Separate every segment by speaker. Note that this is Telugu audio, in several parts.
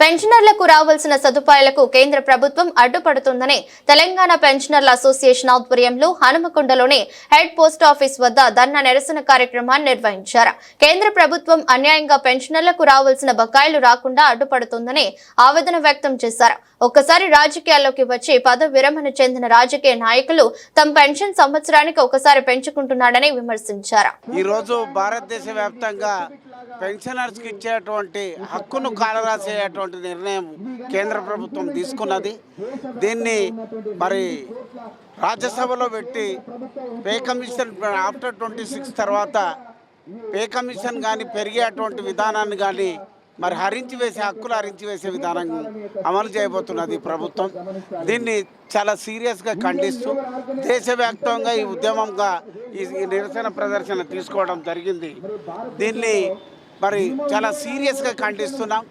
Speaker 1: పెన్షనర్లకు రావాల్సిన సదుపాయాలకు కేంద్ర ప్రభుత్వం అడ్డుపడుతుందని తెలంగాణ పెన్షనర్ల అసోసియేషన్ ఆధ్వర్యంలో హనుమకొండలోని హెడ్ పోస్ట్ ఆఫీస్ వద్ద ధర్నా నిరసన కార్యక్రమాన్ని నిర్వహించారు. కేంద్ర ప్రభుత్వం అన్యాయంగా పెన్షనర్లకు రావాల్సిన బకాయిలు రాకుండా అడ్డుపడుతుందని ఆవేదన వ్యక్తం చేశారు. ఒక్కసారి రాజకీయాల్లోకి వచ్చి పదవి విరమణ చెందిన రాజకీయ నాయకులు తమ పెన్షన్ సంవత్సరానికి ఒకసారి పెంచుకుంటున్నాడని విమర్శించారు.
Speaker 2: ఈరోజు భారతదేశ వ్యాప్తంగా పెన్షనర్స్కి ఇచ్చేటువంటి హక్కును కాలరాసేటువంటి నిర్ణయం కేంద్ర ప్రభుత్వం తీసుకున్నది. దీన్ని మరి రాజ్యసభలో పెట్టి pay commission after twenty six తర్వాత పే కమిషన్ కానీ పెరిగేటువంటి విధానాన్ని కానీ మరి హరించి వేసే హక్కులు హరించి వేసే విధానం అమలు చేయబోతున్నది ప్రభుత్వం. దీన్ని చాలా సీరియస్గా ఖండిస్తూ దేశవ్యాప్తంగా ఈ ఉద్యమంగా ఈ నిరసన ప్రదర్శన తీసుకోవడం జరిగింది. దీన్ని మరి చాలా సీరియస్గా ఖండిస్తున్నాం.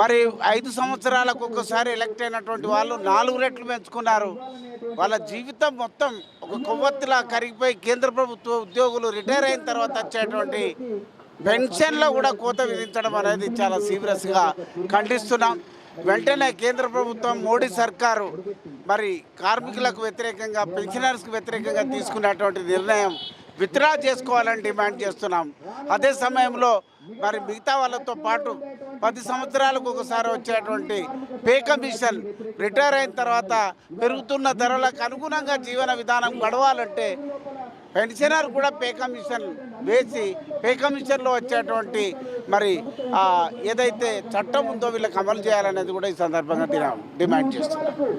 Speaker 2: మరి ఐదు సంవత్సరాలకు ఒక్కసారి ఎలక్ట్ అయినటువంటి వాళ్ళు నాలుగు రెట్లు పెంచుకున్నారు. వాళ్ళ జీవితం మొత్తం ఒక కొవ్వొత్తిలా కరిగిపోయి కేంద్ర ప్రభుత్వ ఉద్యోగులు రిటైర్ అయిన తర్వాత వచ్చేటువంటి పెన్షన్లో కూడా కోత విధించడం అనేది చాలా సీరియస్గా ఖండిస్తున్నాం. వెంటనే కేంద్ర ప్రభుత్వం మోడీ సర్కారు మరి కార్మికులకు వ్యతిరేకంగా పెన్షనర్స్కి వ్యతిరేకంగా తీసుకున్నటువంటి నిర్ణయం విత్డ్రా చేసుకోవాలని డిమాండ్ చేస్తున్నాం. అదే సమయంలో మరి మిగతా వాళ్ళతో పాటు పది సంవత్సరాలకు ఒకసారి వచ్చేటువంటి పే కమిషన్ రిటైర్ అయిన తర్వాత పెరుగుతున్న ధరలకు అనుగుణంగా జీవన విధానం గడవాలంటే పెన్షనర్ కూడా పే కమిషన్ వేసి పే కమిషన్లో వచ్చేటువంటి మరి ఏదైతే చట్టం ఉందో వీళ్ళకి అమలు చేయాలనేది కూడా ఈ సందర్భంగా డిమాండ్ చేస్తున్నాం